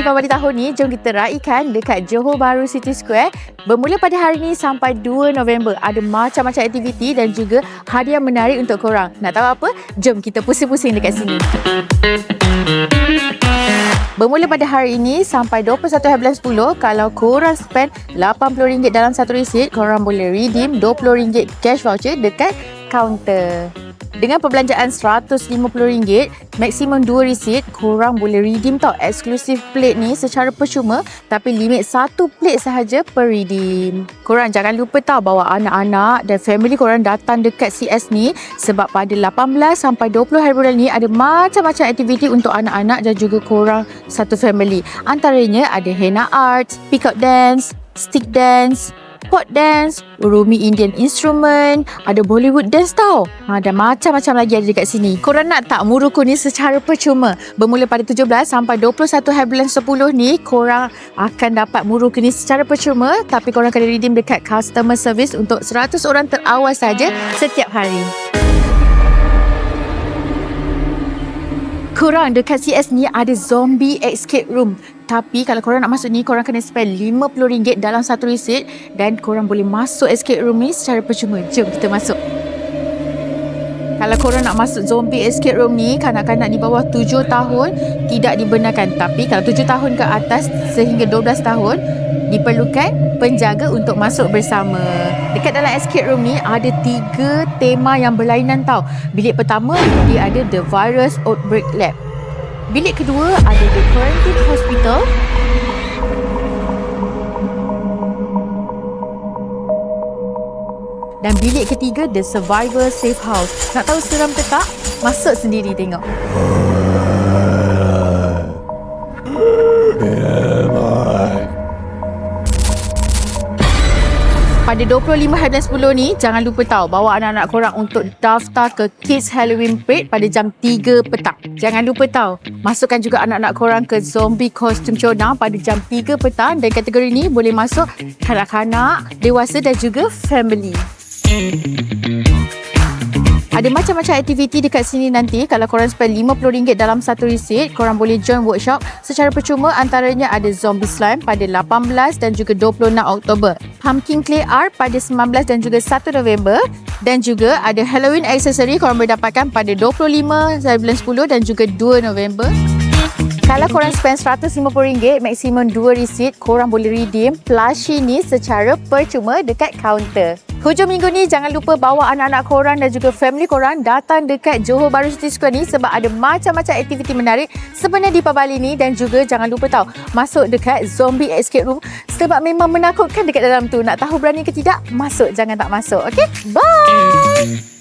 Deepavali tahun ni, jom kita raikan dekat Johor Bahru City Square. Bermula pada hari ni sampai 2 November. Ada macam-macam aktiviti dan juga hadiah menarik untuk korang. Nak tahu apa? Jom kita pusing-pusing dekat sini. Bermula pada hari ini sampai 21 hari bulan 10, kalau korang spend RM80 dalam satu resit, korang boleh redeem RM20 cash voucher dekat kaunter. Dengan perbelanjaan RM150, maksimum 2 resit, korang boleh redeem tau eksklusif plate ni secara percuma tapi limit satu plate sahaja per redeem. Korang jangan lupa tau bawa anak-anak dan family korang datang dekat CS ni sebab pada 18 sampai 20 hari bulan ni ada macam-macam aktiviti untuk anak-anak dan juga korang satu family. Antaranya ada henna art, pick up dance, stick dance, pot dance, Urumi Indian instrument, ada Bollywood dance tau. Ha, dan macam-macam lagi ada dekat sini. Korang nak tak muruku ni secara percuma? Bermula pada 17 sampai 21 hari bulan 10 ni, korang akan dapat muruku ni secara percuma tapi korang kena redeem dekat customer service untuk 100 orang terawal saja setiap hari. Korang dekat CS ni ada zombie escape room. Tapi kalau korang nak masuk ni, korang kena spend RM50 dalam satu resit dan korang boleh masuk escape room ni secara percuma. Jom kita masuk. Kalau korang nak masuk zombie escape room ni, kanak-kanak di bawah 7 tahun tidak dibenarkan. Tapi kalau 7 tahun ke atas sehingga 12 tahun, diperlukan penjaga untuk masuk bersama. Dekat dalam escape room ni ada tiga tema yang berlainan tau. Bilik pertama dia ada The Virus Outbreak Lab. Bilik kedua ada The Quarantine Hospital. Dan bilik ketiga The Survivor Safe House. Nak tahu seram ke tak? Masuk sendiri tengok. Pada 25 hari bulan 10 ni jangan lupa tahu bawa anak-anak korang untuk daftar ke Kids Halloween Parade pada jam 3 petang. Jangan lupa tahu masukkan juga anak-anak korang ke Zombie Costume Showdown pada jam 3 petang dan kategori ni boleh masuk kanak-kanak, dewasa dan juga family. Ada macam-macam aktiviti dekat sini nanti. Kalau korang spend RM50 dalam satu resit, korang boleh join workshop secara percuma. Antaranya ada Zombie Slime pada 18 dan juga 26 Oktober. Pumpkin Clay Art pada 19 dan juga 1 November. Dan juga ada Halloween Accessory korang boleh dapatkan pada 25 bulan 10 dan juga 2 November. Kalau korang spend RM150, maksimum 2 resit, korang boleh redeem plushie ni secara percuma dekat kaunter. Hujung minggu ni jangan lupa bawa anak-anak korang dan juga family korang datang dekat Johor Bahru City Square ni sebab ada macam-macam aktiviti menarik sebenarnya di Pabali ni dan juga jangan lupa tahu masuk dekat Zombie Escape Room sebab memang menakutkan dekat dalam tu. Nak tahu berani ke tidak? Masuk, jangan tak masuk. Okay? Bye!